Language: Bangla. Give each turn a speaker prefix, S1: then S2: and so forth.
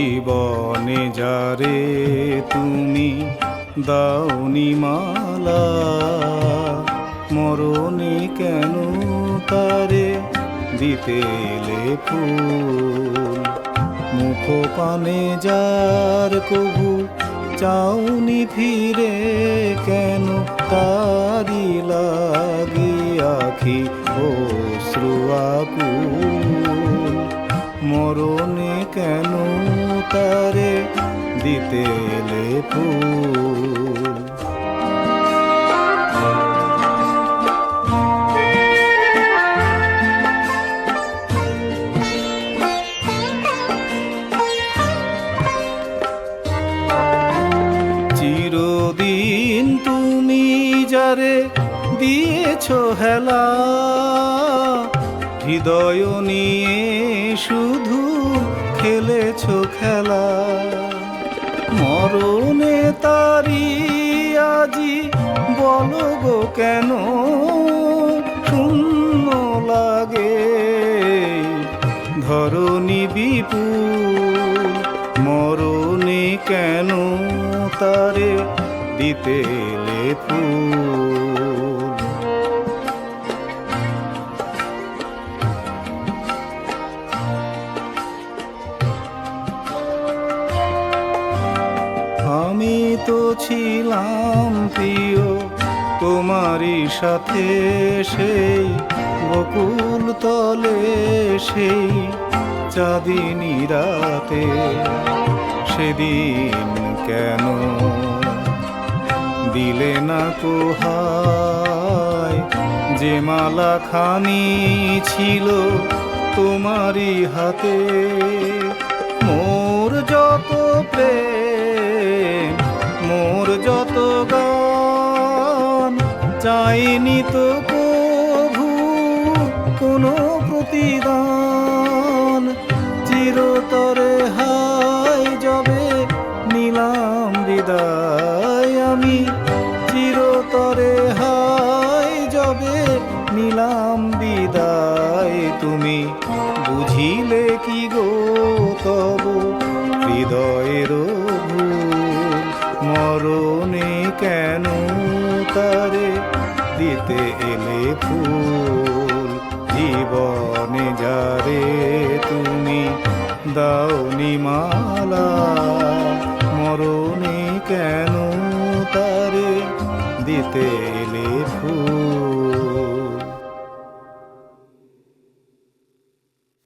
S1: জীবনে যারে তুমি দাওনি মালা, মরণে কেন তারে দিতে এলে ফুল? মুখ পানে যার কবু চাউনি ফিরে কেন তারি লাগি আখি ও অশ্রুয়াকুল মরণে কেন তারে দিতে এলে চিরদিন তুমি যারে দিয়েছ হেলা হৃদয় নিয়ে শুধু খেলেছ খেলা। মরণে তারি আজি বলো গো কেন? শূন্য লাগে। ধরণী বিপুল, মরণে কেন তারে দিতে ফুল? তো ছিলাম প্রিয়, তোমারই সাথে সেই বকুল তলে সেই চাঁদিনী রাতে। সেদিন কেন দিলে না কোহায়? যে মালা খানি ছিল তোমারই হাতে, মোর যত প্রেম যত গান, চাইনি তো প্রভু কোনো প্রতিদান। চিরতরে হাই যবে নিলাম বিদায় আমি, চিরতরে হাই যবে নিলাম বিদায় তুমি। বুঝিলে কি গো তব, হৃদয়ের ভুল মরণে কেন তারে দিতে এলে ফুল? জীবনে যারে তুমি দাওনি মালা, মরণে কেন তারে দিতে এলে ফুল?